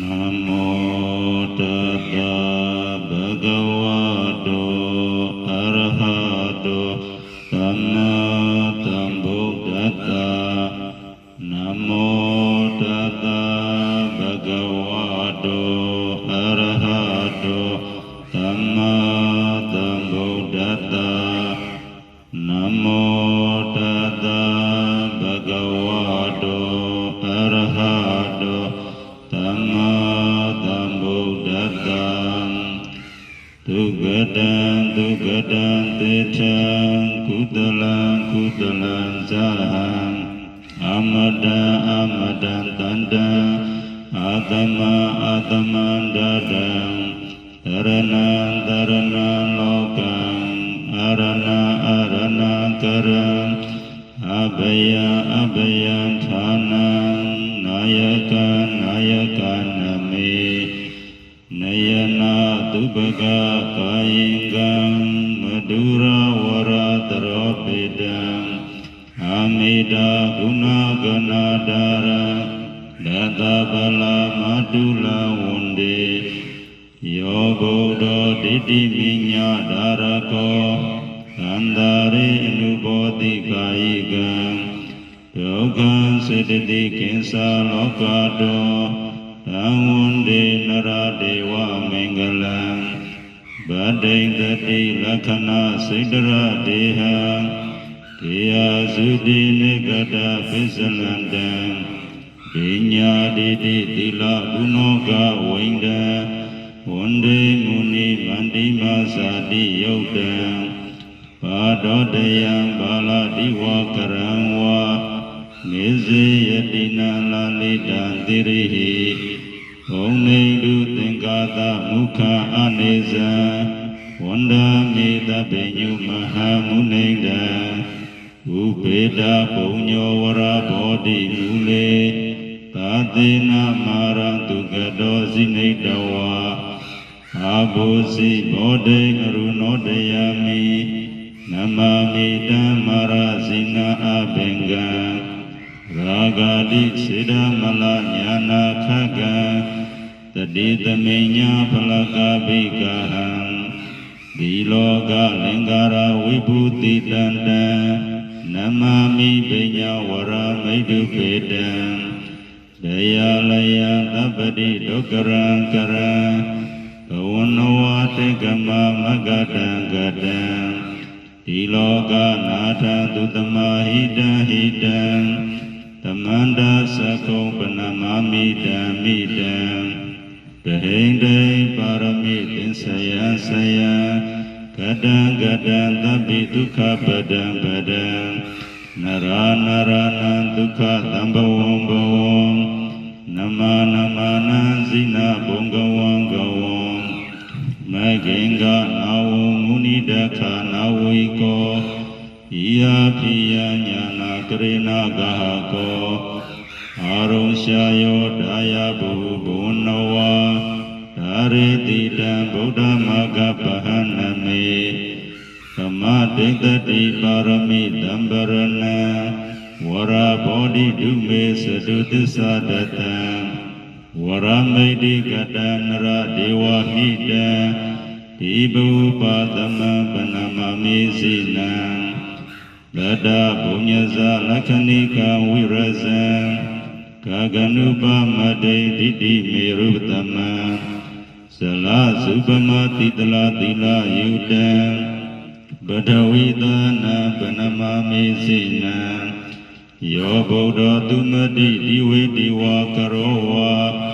နမော န္တတံသရဏံသရဏံလောကံအရဏအရဏကရံအဘယအဘယ ယောဘုဒ္ဓဒိဋ္ဌိမိညာဒါရကောသန္တာရေအနုဘောတိကာယိကံဒုက္ခံစေတတိကိဉ္စာလောကတောသံဝန္တေနရဒေဝမင်္ဂလံဗဒိတတိလက္ခဏာစိတရဒေဟံတေယသုတိနိကတပိစလန္တံပညာတိတိသီလဘုနောကဝိန္ဒံ ဝန္တေမုနိမန္တိမသာတိယုတ်တံဘာဒောတယံဘာလတိဝကရံဝါမေဇေယတိနာလာလိတံတိရိဟိဘုံနေတုသင်္ကာသမုခအနေဇံဝန္ဒာမေတပိညုမဟာမုနိဒံဥပေတာပုံညောဝရဘောတိမူလေသာသေနာမာရတုကတောဇိနေတဝါ အာဘုစီဘောဓိကရုဏောတယမိနမမိတံမာရဇိနာအဘင်္ဂံရာဂာတိစေတမလညာနာခကံတတိတမိညာဖလကပိကဟံဒီလောကလင်္ကာရဝိဘူတိတန္တံနမမိပညာဝရမိတုပေတံဒယလယသဗ္ဗတိဒုက္ကရံကရံ ဘဝနဝတေကမမဂတံကတံဒီလောကနာထသုတမဟိတံဟိတံသမန္တာသကုံပနမမိတံမိတံတဟိန္တိပါရမိသင်္ဆယံဆယံကတံကတံသဗ္ဗိဒုက္ခပဒံပဒံနရာနရနံဒုက္ခသံဘဝံဘဝံနမနမနံဇိနာဘုံကဝံကဝံ မဂင်္ဂနာဝမုနိဒခနာဝိကောဣယာပိယညာနာကရေနာဂဟကောအာရုံရှာယောဒါယဘူဘုနဝါဒါရေတိတံဗုဒ္ဓမဂပဟနမေသမတိတတိပါရမိတံပရဏံဝရဘောဓိဒုမေသတုသစ္စာတတံဝရမိတ်တိကတနရဒေဝဟိတံ ဒီဘူပါသမပနမမေစီနံလတ္တဘုညဇလက္ခဏိကဝိရဇံကာကနုပမတေတိတိမေရုတမံဇလသုပမတိတလတိလယုတံပဒဝိသနာပနမမေစိနံယောဗုဒ္ဓတုမတိဒီဝေတိဝါကရောဝါသောဘန္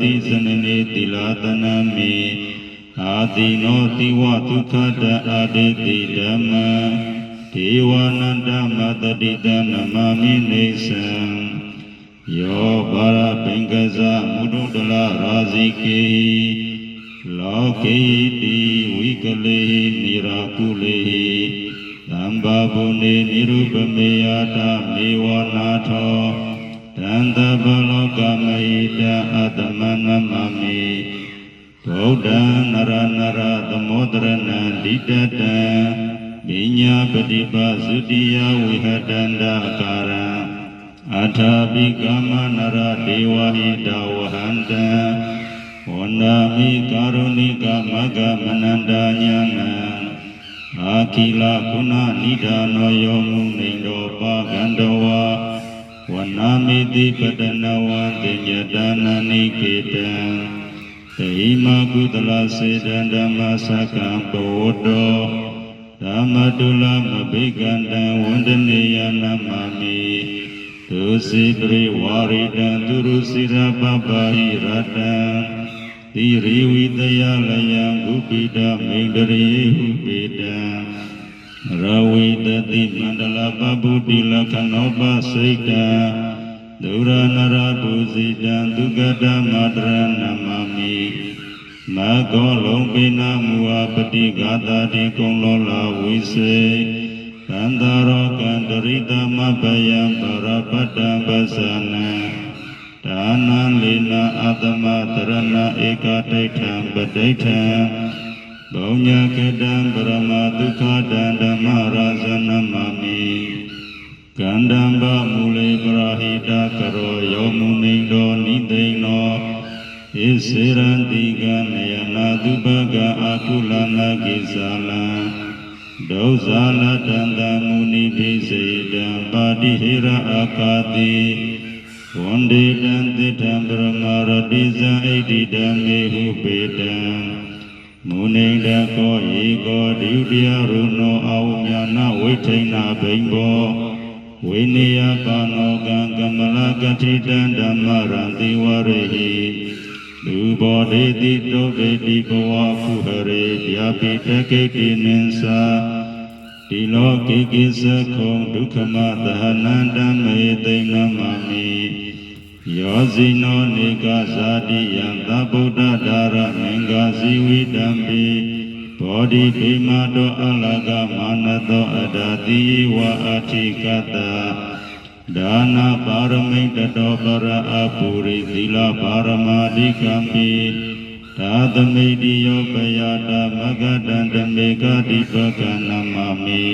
တောရတိစနနေတိလတနာမေအာတိနောတိဝဒုက္ခတအာတေတိဓမ္မဒေဝနန္တမတတိတနမမိနေသံယောဘာရပင်ကဇမုဒုတလရာဇိကေလောကေတိဝိကလေနိရာကုလေသံဘာဘုန်နေနိရုပမေယတာမေဝနာထော တန္တဘလောကမေတအတ္တမနမမေဗုဒ္ဓံနရနရသမုဒရဏံဒိတတံပညာပฏิပါသုတိယဝိဟတန္တာကာရံအထာပိကမနရဒေဝဟိတဝဟန္တံဝန္ဒာမိကာရုဏိကမဂ္ဂမနန္တညာနံအာခိလကုဏနိဒာနောယောမုနေတောပါကန္တဝါ ဝနာမိတိပတနဝတိညတနာနိကေတံသေမကုသလစေတံဓမ္မစကံဘောတောဓမ္မတုလမဘိကန္တံဝန္ဒနေယနာမမိဒုစိပရိဝါရိတံသူရုစိရပပဟိရတံသီရိဝိတယလယံဥပိတမိန္ဒရေဟုပိတံ ရဝိတတိမန္တလပဗုတိလခဏောပစိတ်တံဒုရနရတုစိတံဒုက္ကတမတရဏမမိမကောလုံးပိနာမူအပတိဂါတာတိကုံလောလာဝိစေကန္တရောကန္တရိတမပယံပရပတ္တံပသနံဒါနံလေနာအတမတရဏဧကတိဋ္ဌံပဋိဋ္ဌံ ဘုံညာကတံပရမဒုက္ခတံဓမ္မရာဇနမမိကန္တံဘမူလေပရဟိတကရောယောမုနိတောနိသိဏောဣစေရန္တိကနယနာတုပကအာကုလနာကိသလံဒုဇာလတန္တမုနိပိစေတံပါတိဟိရအာကာတိဝန္ဒေတံတိထံပရမရတိဇံဣတိတံမေဟုပေတံ မုနိတကောဧကောဒုတိယရုဏောအာဝမြနာဝိထိဏဘိံဘောဝိနည်းပါနောကံကမလကတိတံဓမ္မရံတိဝရေဟိလူဘောဒေတိတောဒေတိဘဝကုဟရေဗျာပိတကေကိနိသဒီလောကိကိသခုံဒုက္ခမသဟနန္တမေသိဏမမိ ယောဇိနောနေကဇာတိယံသဗုဒ္ဓဒါရမင်္ဂဇီဝိတံပိဘောဓိပိမတောအလကမာနတောအဒာတိဝအထိကတဒါနာပါရမိတတောပရအပူရိသီလပါရမဓိကံပိသာသမိတိယောပယတာမဂတံဓမေကတိပကနမမိ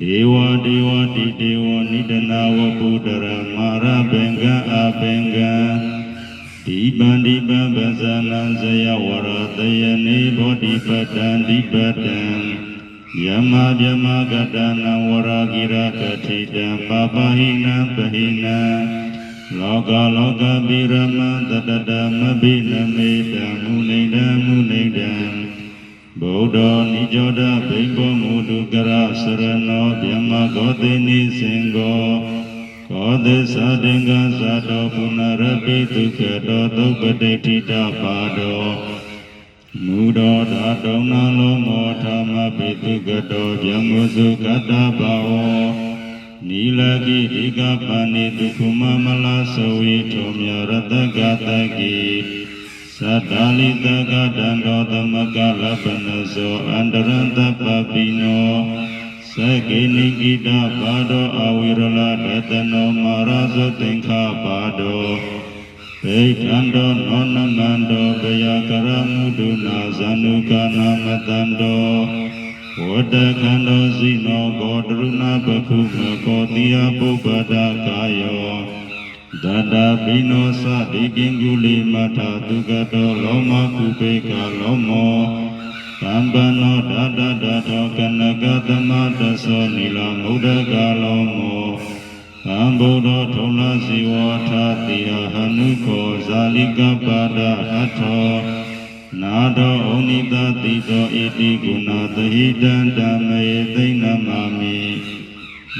ဒေဝဒေဝတိဒေဝနိတနာဝပုတ္တရမာရဘင်္ဂအဘင်္ဂဒီပန္ဒီပပဇာနံဇယဝရတယနေဘောဓိပတံဒီပတံယမဗျမကတနံဝရဂိရကတိတံပပဟိနံပဟိနံလောကလောကပိရမံတတတမဘိနမေတံမုနိဒံမုနိဒံဗုဒ္ဓနိကြောဒဘိက္ခမုဒု ကရစရဏောဓမ္မဂောတိနိစင်ကိုကောသစ္စာတင်္ဂသတောပုဏ္ဏရပိတုခတောသုပတိတိတပါတောမူတော်ဓာတုံနာလောမောဓမ္မပိတုကတောဗျံမစုကတ္တဘာဝောနီလကိဒီကပဏိတုခုမမလာသဝေထောမြရတကတကိ တ္တလိတကတံတော်သမကလပနဇောအန္တရံတပပိနောသကေနိကိတပါတောအဝိရလတတနောမာရဇသင်္ခပါတောဘိက္ခန္တောနောနမန္တောဘယကရမုဒုနာဇန္နုကနာမတန္တောဝတ္တခန္တောဇိနောဘောတရုဏပခုမကောတိယပုပ္ပဒကာယော ဒတပိနောသတိကိဉ္ကုလိမထာတုကတောလောမကုပေကလောမောသံပနောဒတတထောကနကသမတသောနိလမုဒ္ဒကလောမောသံဗုဒ္ဓထုံလစီဝါထတိယဟနုခောဇာလိကပါဒအထောနာတောဩနိတတိတောဣတိကုဏသဟိတံဓမ္မေသိဏမမိ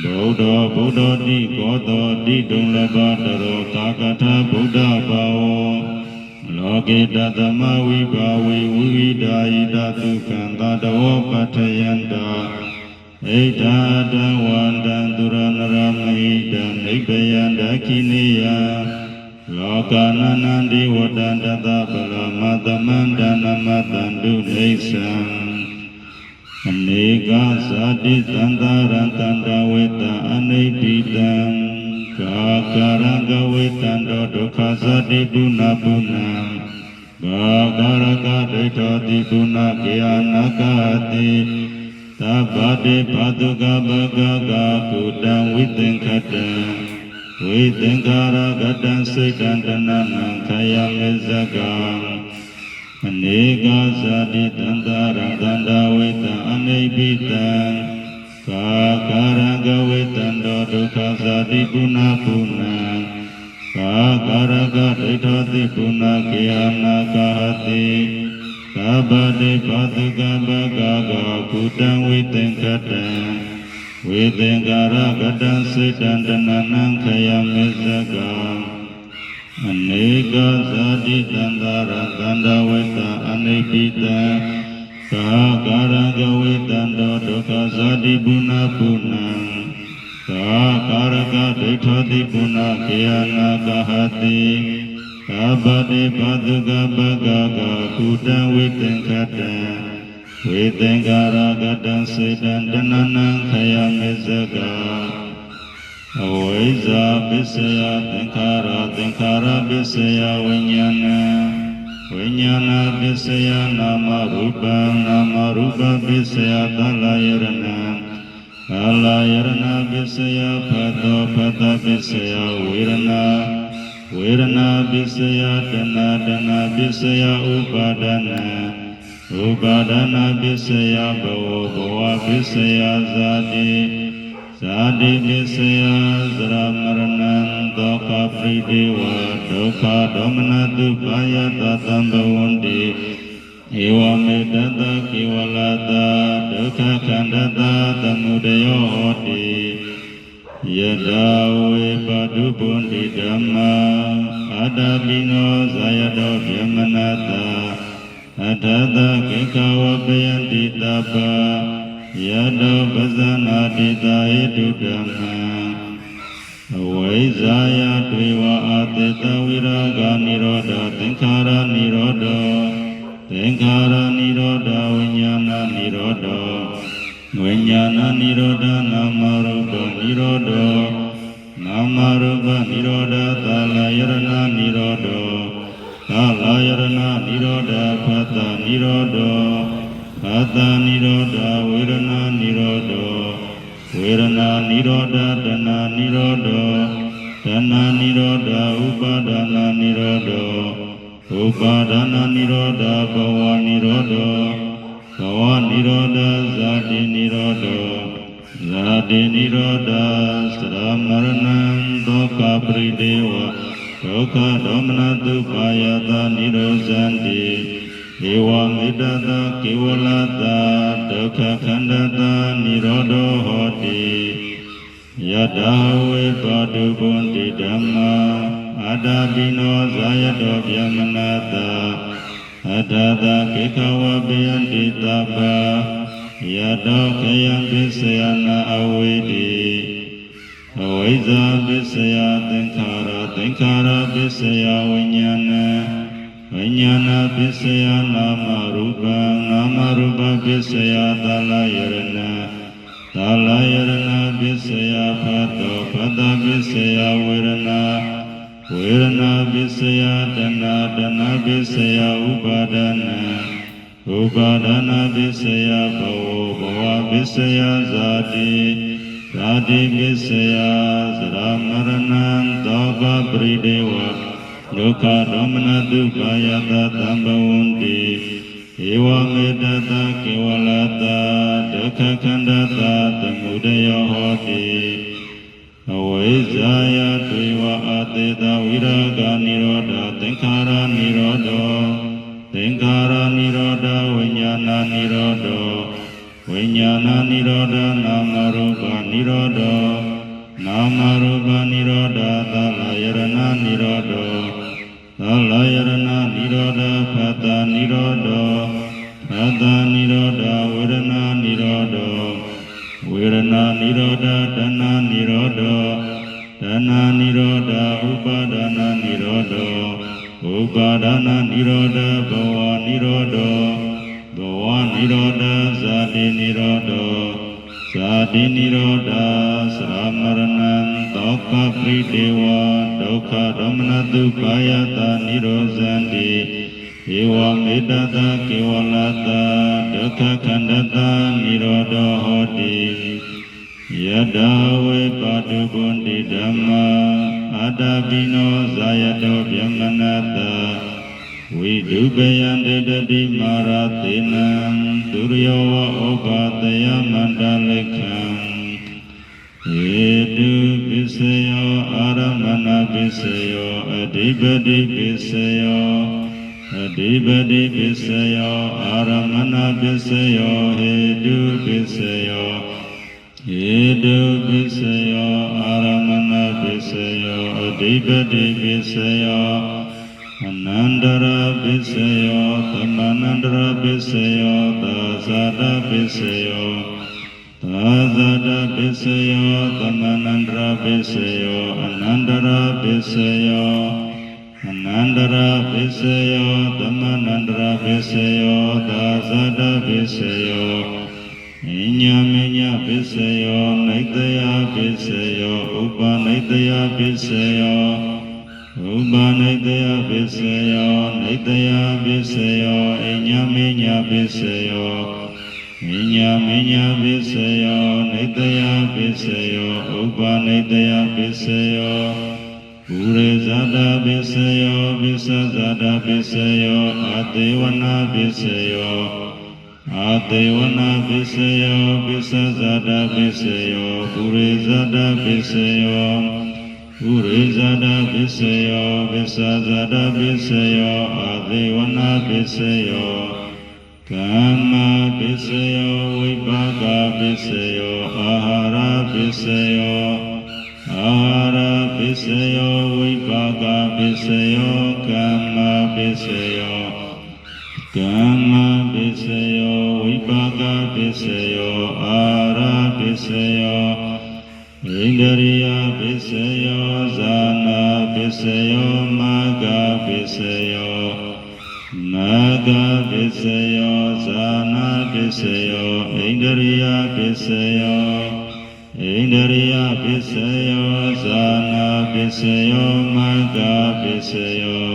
ဗုဒ္ဓဗုဒ္ဓတိကောတောတိတုံလဘတရောကာကထဗုဒ္ဓဘာဝောလောကေတသမဝိဘာဝေဝိဝိဒာယိတသုခံတတဝပတ္ထယန္တာဣဒာတဝန္တံသူရနရမဟိတံနိဗ္ဗယံဒခိနိယံလောကနန္တံဒီဝတ္တန္တသဗလမသမန္တနမတန္တုဒိဋ္ဌံ အနေကဇာတိသန္တာရံတန္တဝေတအနိတိတံကာကာရံကဝေတံတောဒုက္ခဇာတိပုဏ္ဏပုဏ္ဏံဘာကာရကဒိဋ္ဌောတိပုဏ္ဏကေယနာကတိသဗ္ဗတေဘဒုကဘဂကကုတံဝိသင်္ခတံဝိသင်္ခါရကတံစိတ်တံတဏနံခယမေဇကံ အနေကဇာတိတန္တာရတန္တာဝိတံအနိပိတံကာကာရကဝိတံတောဒုက္ခဇာတိပုဏ္ဏပုဏ္ဏကာကာရကဒိဋ္ဌောတိပုဏ္ဏကေယနာကာဟတိကာဘတိပါတုကဘဂဂကုတံဝိသင်္ခတံဝေသင်္ကာရကတံစိတ်တံတဏနံခယမေဇကံ အနေကဇာတိတန္တာရတန္တဝေတအနိပိတံကာကာရကဝေတံတောဒုက္ခဇာတိပုဏ္ဏပုဏ္ဏံကာကာရကဒိဋ္ဌောတိပုဏ္ဏကေယနာကဟတိကာပတိပါတုကပကကကုတံဝေသင်္ခတံဝေသင်္ကာရကတံစေတံတဏနံခယမေဇက အဝိဇ္ဇာပစ္စယသင်္ခါရသင်္ခါရပစ္စယဝိညာဏံဝိညာဏပစ္စယနာမရူပံနာမရူပပစ္စယသလယရဏံကာလယရဏပစ္စယဖတ်သောဖတ်တပစ္စယဝေရဏဝေရဏပစ္စယတဏတဏပစ္စယဥပါဒနာဥပါဒနာပစ္စယဘဝဘဝပစ္စယဇာတိ ဇာတိပစ္စယသရမရဏံဒုက္ခပရိဒေဝဒုက္ခဒေါမနတုပါယတသံဘဝန္တိဧဝမေတ္တကေဝလတာဒုက္ခခန္ဓတာသမုဒယောဟောတိယတာဝေပတုပုန္တိဓမ္မာအတ္တပိနောဇာယတောဗြဟ္မနတာအထသကေကဝပယန္တိတပ ယတောပဇာနာတိတာဟိတုဓမ္မံအဝိဇ္ဇာယတွေဝအာတေတဝိရာဂာနိရောဓသင်္ခါရနိရောဓသင်္ခါရနိရောဓဝိညာဏနိရောဓဝိညာဏနိရောဓနာမရူပနိရောဓနာမရူပနိရောဓသလယရဏနိရောဓကာလယရဏនិရောဓဖတ်တာនិရောဓ အတ္တနိရောဓဝေဒနာနိရောဓဝေဒနာနိရောဓတဏှာနိရောဓတဏှာနိရောဓဥပါဒနာနိရောဓဥပါဒနာနိရောဓဘဝနိရောဓဘဝနိရောဓဇာတိနိရောဓဇာတိနိရောဓသရမရဏံဒုက္ခပရိဒေဝဒုက္ခဒေါမနတုပါယတနိရောဇန္တိ ဝမေတ္တတကေဝလတာဒုက္ခခန္ဓတာនិရောဓောဟောတိယတာဝေပါတုပွန်တိဓမ္မာအတ္တပိနောဇာယတောဗျမနတာအတ္တတကေခဝပယန္တိတပယတောခယံပစ္စယနာအဝေတိအဝိဇ္ဇာပစ္စယသင်္ခါရသင်္ခါရပစ္စယဝိညာဏ ဝိညာဏပစ္စယနာမရူပနာမရူပပစ္စယသလယရဏသလယရဏပစ္စယဖတ်တောဖတ်တပစ္စယဝေရဏဝေရဏပစ္စယတဏတဏပစ္စယဥပါဒနာဥပါဒနာပစ္စယဘဝဘဝပစ္စယဇာတိသာတိပစ္စယသရမရဏံသောကပရိဒေဝ ಲೋಕಾರೋಮನದುಪಾಯದ ತಂಬವುಂಟಿ ಏವಾಮೇದತ ಕೇವಲತ ದುಃಖಖಂಡತ ತಮುದಯ ಹೋತಿ ಅವೈಜಾಯ ದ್ವೈವ ಅತೇತ ವಿರಾಗ ನಿರೋಧ ತೆಂಕಾರ ನಿರೋಧ ತೆಂಕಾರ ನಿರೋಧ ವಿಜ್ಞಾನ ನಿರೋಧ ವಿಜ್ಞಾನ ನಿರೋಧ ನಾಮರೂಪ ನಿರೋಧ ನಾಮರೂಪ ನಿರೋಧ ತಲಯರಣ ನಿರೋಧ အလောယရဏနိရောဓဖတနိရောဓဖတနိရောဓဝေရဏနိရောဓဝေရဏနိရောဓဒနာနိရောဓဒနာနိရောဓဥပါဒနာနိရောဓဥပါဒနာနိရောဓဘဝနိရောဓဘဝနိရောဓဇာတိနိရောဓဇာတိနိရောဓသရမရဏံ သောကပိတေဝဒုက္ခဒေါမနတုပါယတာနိရောဇန္တိဧဝမေတ္တတကေဝလတာဒုက္ခခန္ဓတာနိရောဓဟောတိယတဝေပါတုပွန်တိဓမ္မာအတ္တပိနောဇာယတောဗျမနတဝိဒုပယံတေတတိမာရသေနံဒုရယောဝဩဘာတယမန္တလိခံဧတုပစ္စယောအာ ရမဏပစ္စယောအဓိပတိ သမနန္တရပစ္စယောသာဇာတပစ္စယောသာဇာတပစ္စယောသမနန္တရပစ္စယောအနန္တရပစ္စယောအနန္တရပစ္စယောသမနန္တရပစ္စယောသာဇာတပစ္စယောဣညာမညာပစ္စယောနိတယပစ္စယောဥပနိတယပစ္စယောဥပနိတယပစ္စယောနိတယပစ္စယောဣညာမညာပစ္စယော ဣညာမညာပစ္စယောနိတယပစ္စယောဥပနိတယပစ္စယောပုရိဇာတပစ္စယောပစ္စဇာတပစ္စယောအတေဝနာပစ္စယောအာတေဝနာပစ္စယောပစ္စဇာတပစ္စယောပုရိဇာတပစ္စယောပုရိဇာတပစ္စယောပစ္စဇာတပစ္စယောအာတေဝနာပစ္စယော ကမ္မပစ္စယောဝိပါကပစ္စယောအာဟာရပစ္စယောအာဟာရပစ္စယောဝိပါကပစ္စယောကမ္မပစ္စယောကမ္မပစ္စယောဝိပါကပစ္စယောအာရပစ္စယောဣန္ဒရိယပစ္စယောဇာနာပစ္စယောမာဂပစ္စယောမာဂပစ္စယော န္ဒရိယပစ္စယောဇာနာပစ္စယောမာဂပစ္စယော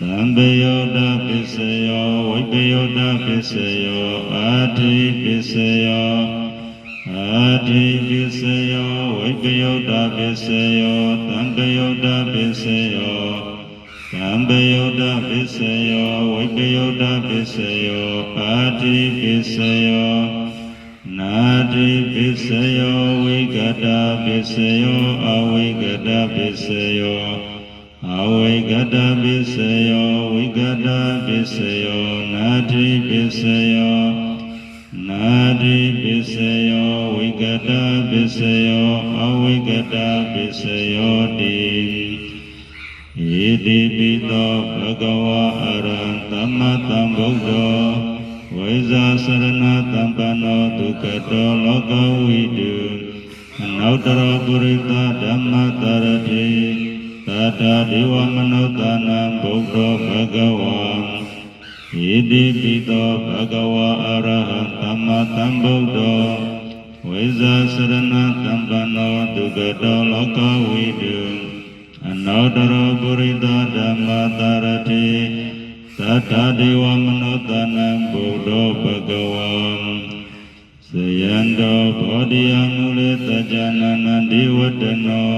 သံဘယောတပစ္စယောဝိပယောတပစ္စယောအာတိပစ္စယောအာတိပစ္စယောဝိပယောတပစ္စယောသံဘယောတပစ္စယောသံဘယောတပစ္စယောဝိပယောတပစ္စယောအာတိပစ္စယောနာတိပစ္စယောဝိက တပစ္စယောအဝိကတပစ္စယောအဝိကတပစ္စယောဝိကတပစ္စယောနာတိပစ္စယောနာတိပစ္စယောဝိကတပစ္စယောအဝိကတပစ္စယောတိဣတိပိသောဘဂဝါအရဟံသမ္မာသမ္ဗုဒ္ဓောဝိဇာစရဏသမ္ပန္နောဒုက္ခတောလောကဝိတု အနောတရပုရိသဓမ္မတရတိသတ္တဒေဝမနုဿာနံဗုဒ္ဓောဘဂဝံဣတိပိသောဘဂဝါအရဟံသမ္မာသမ္ဗုဒ္ဓောဝိဇာစရဏသမ္ပန္နောဒုက္ခတောလောကဝိတုအနောတရပုရိသဓမ္မတရတိသတ္တဒေဝမနုဿာနံဗုဒ္ဓောဘဂဝံစ ယံတောဘောဓိယမူလေတကြနာနံဒီဝတ္တနော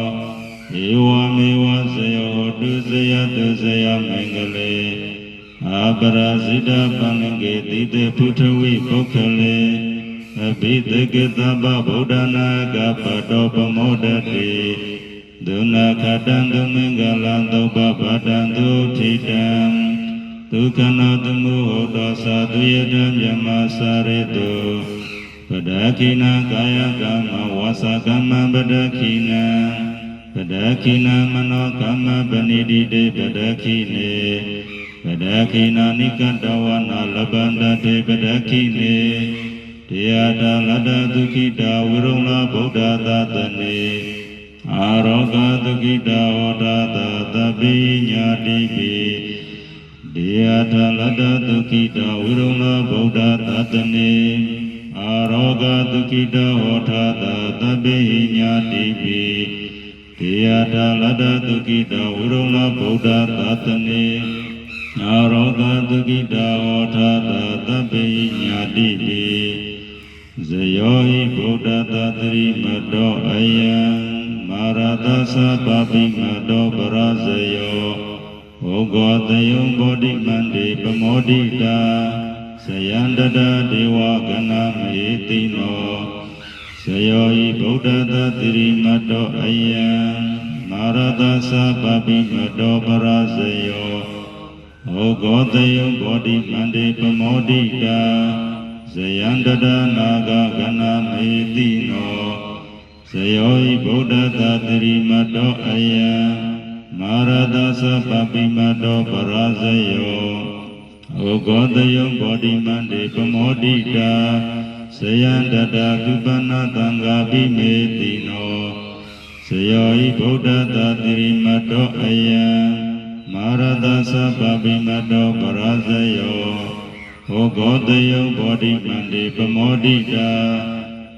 ဧဝမေဝဇယောတုဇယတုဇယမင်္ဂလေအာပရာဇိတပံလကေတိတေဖုထဝိပုခလေအဘိတကေတဗ္ဗဗုဒ္ဓနာကပတောပမောဒတိဒုနာခတံဒုမင်္ဂလံသုပပတံဒုထိတံဒုက္ခနာသမှုဟောတောသာသူယတံမြမစာရေတု ပဒခိနာကာယကမ္မဝါစာကမ္မပဒခိနာပဒခိနာမနောကမ္မပဏိတိတေပဒခိနေပဒခိနာနိကတဝနာလဗန္တတေပဒခိနေတရားတာလတ္တဒုခိတာဝိရုံလာဗုဒ္ဓသာတနေအာရောဂဒုခိတာဝဒတာသဗ္ဗိညာတိပိတရားတာလတ္တဒုခိတာဝိရုံလာဗုဒ္ဓသာတနေ အာရောဂဒုက္ခိတဟောထာတာသဗ္ဗေညာတိပိတေယတာလတ္တဒုက္ခိတဝိရုဏဗုဒ္ဓသာတနေအာရောဂဒုက္ခိတဟောထာတာသဗ္ဗေညာတိပိဣဇယောဟိဗုဒ္ဓတသရိမတောအယံမာရတသပပိမတောပရဇယောဘုဂောတယံဘောဓိမန္တေပမောဒိတာဇ ယန္တတဒေဝဂဏမေတိနောဇယောဟိဗုဒ္ဓတသရိမတောအယံမာရတသပပိမတောပရဇယောဘုဂောတယံဘောဓိမန္တေပမောဒိတာဇယန္တတနာဂကနာမေတိနောဇယောဤဗုဒ္ဓသာတရိမတောအယံမာရတသပပိမတောပရဇယော ဩဂောတယံဘောဓိမန္တေပမောဒိတာဇယန္တတကုပနာတံဃာပိမေတိနောဇယောဤဗုဒ္ဓသာတရိမတောအယံမာရတသပပိမတောပရဇယောဟောဂောတယံဘောဓိမန္တေပမောဒိတာ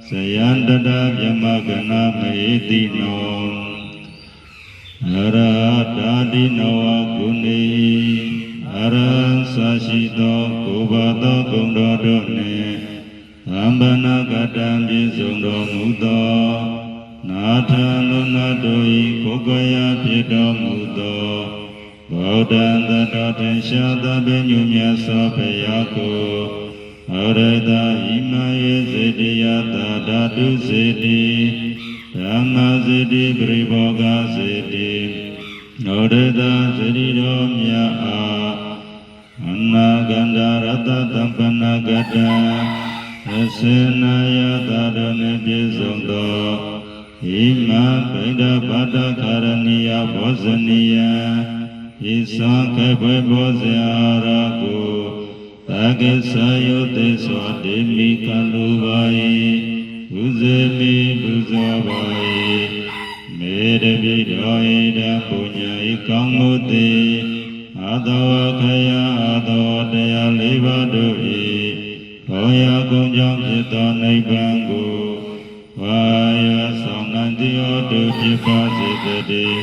ဇယန္တတဗြဟ္မကနာမေတိနောအရဟတာတိနောဝကုဏီ အရဟံသာရှိသောကိုယ်ပါသောဂုဏ်တော်တို့နှင့်သံဗနာကတံပြည့်စုံတော်မူသောနာထံလုံနာတို့၏ကိုယ်ကိုယ်ရာဖြစ်တော်မူသောဗုဒ္ဓံတတော်ထင်ရှားသောပင်ညုမြတ်စွာဘုရားကိုဟောရတဣမယေစေတိယတာဓာတုစေတိဓမ္မစေတိပရိဘောဂစေတိဟောရတစေတိတော်မြတ်အား အနာဂန္ဓရတတံပနာကတံအစေနာယတာတော်နှင့်ပြည့်စုံသောဣမဗိဒဘာတခရဏီယဘောဇနီယံဣသာကေဘဘောဇာရာကိုတာကေသယုတေသောတေမိကလူပါယဘုဇေမိဘုဇောပါယမေတပိတော်ဣဒံပုညေကောင်းမှုတိ အာသောခယအာသောတရားလေးပါးတို့၏ဘောရကုံကြောင့်ဖြစ်သောနိဗ္ဗာန်ကိုဝါယဆောင်နန္တိယောတုဖြစ်ပါစေတည်း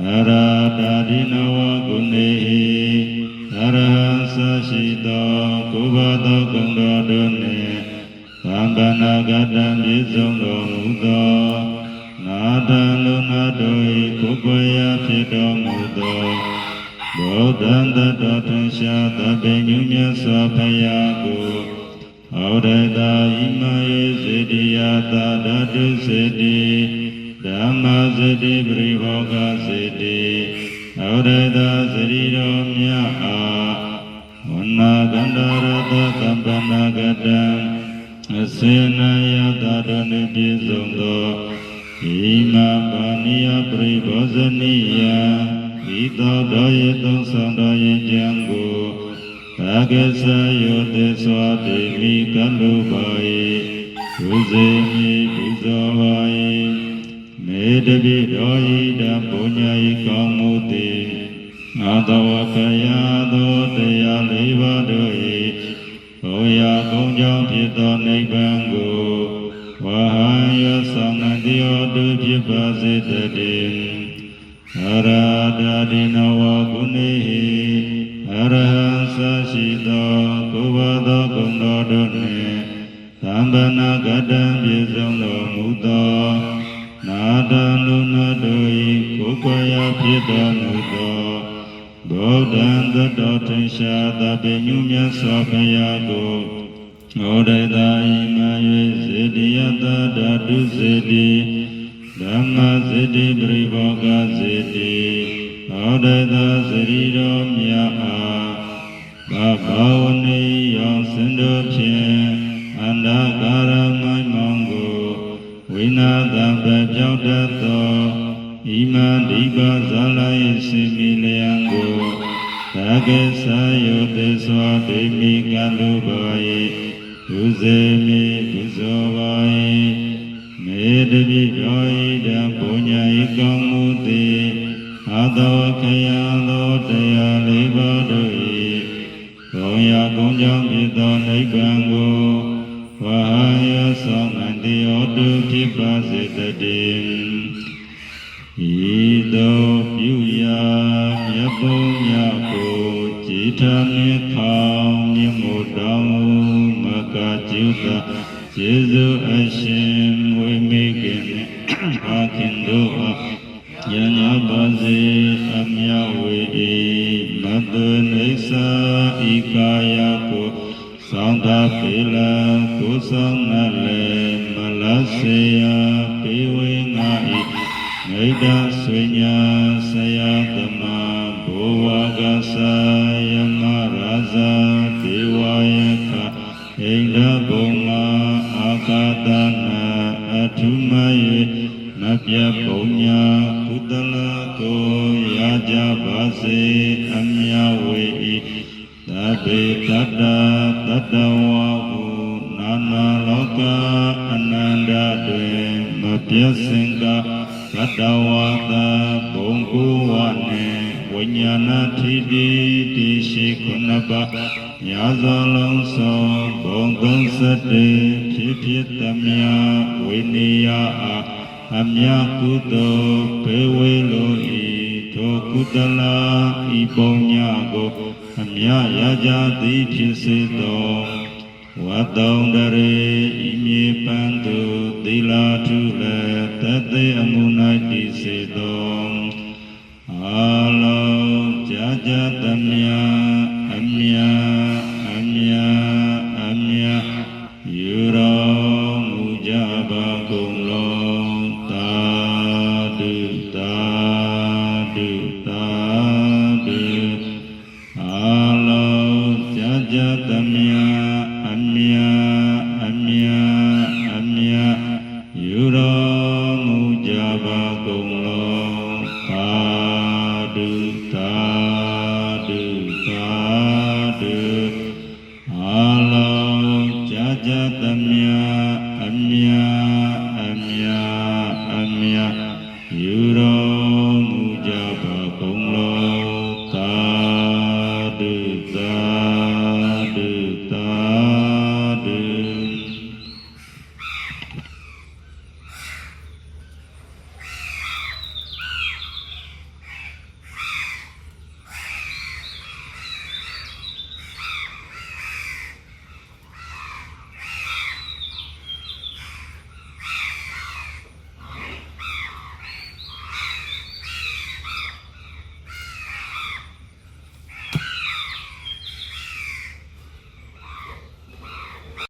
အရာတာဒီနဝကုနေဟိအရဟံသရှိသောကိုယ်ပါသောဂုဏ်တော်တို့နှင့်သံပနာကတံပြည့်စုံတော်မူသောနာတံလုံးနာတို့၏ကိုယ်ကိုယ်ရာဖြစ်တော်မူသောဗု ဒ္ဓံတတော်ထင်ရှားသဗ္ဗညုမြတ်စွာဘုရားကိုဟောရတာဣမယေစေတိယတာဓာတုစေတိဓမ္မစတိပရိဘောဂစေတိဩရတသတိတော်မြတ်အားဝနာကန္တရတသဗ္ဗနာကတံအစေနာယတာတော်နှင့်ပြည့်စုံသောဣမပါဏိယပရိဘောဇနိယ ဤသောတော်ရဲ့သုံးဆောင်တော်ရဲ့ကြံကိုသာကေသယောတေသောတေမိကလုပါယေဘုဇေမိဘုဇောပါယေမေတပိတော်ဤတံပုညဤကောင်းမှုသည်အာတဝကယသောတရားလေးပါးတို့၏ဘုရားကုံကြောင့်ဖြစ်သောနိဗ္ဗာန်ကိုဝါဟယဆောင်နတိယောတုဖြစ်ပါစေတည်း အရာတာဒီနဝကုနေဟိအရဟံသရှိသောကိုယ်ပါသောဂုဏ်တော်တို့နှင့်သံဗနာကတံပြည့်စုံတော်မူသောနာတံလူနာတို့၏ကိုယ်ကိုယ်ရာဖြစ်တော်မူသောဗုဒ္ဓံသတ္တောထင်ရှားသဗ္ဗညုမြတ်စွာဘုရားကိုဟောရတာဣမယေစေတိယတဓာတုစေတိ ဓမ္မစေတိပရိဘောဂစေတိဟောရတာစရိတော်မြတ်အားဘာဘာဝနေယောစင်တို့ဖြင့်အန္တကာရမိုင်းမောင်ကိုဝိနာသံပပြောင်းတတ်သောဣမံဒီပါဇာလာယစေမိလျံကိုသာကေသယုတေသောဒိမိကလုပါယဒုစေမိဒုဇောပါယမေ တပိတော်ဤတံပုညဤကောင်းမှုတိအာသောခယံသောတရားလေးပါးတို့၏ဘုံရာကုံကြောင့်ဖြစ်သောနိဗ္ဗာန်ကိုဝါယသောမန္တိယောတုဖြစ်ပါစေတည်းဤသို့ပြုရာမြတ်ဘုံမြတ်ကိုကြည်ထမြေခေါင်မြတ်မို့တော်မူမကကျုသကျေးဇူးအ ပါစေအမြဝေဤမတ္တနိစ္စဤကာယကိုသောင်းသာပေလကိုဆောင်နလည်းမလစေယပေဝေငါဤမိဒ္ဒဆွေညာ တတ္တတတ္တဝါဟုနာနာလောကအနန္တတွင်မပြတ်စင်ကသတ္တဝါသာဘုံကိုဝနှင့်ဝိညာဏထိတိတိရှိခုနပညာဇောလုံးစုံဘုံသုံးစတေဖြစ်ဖြစ်သမျှဝိနည်းအားအမြကုသိုလ်ဘေဝေလိုဤထိုကုသလာဤပုံညာကို အမြရကြသည်ဖြစ်စေသောဝတ္တုံတရေဤမြေပန်းသူသီလာထုလည်းတသက်အမှု၌တည်စေသောအာလုံးကြာကြာ Tadu.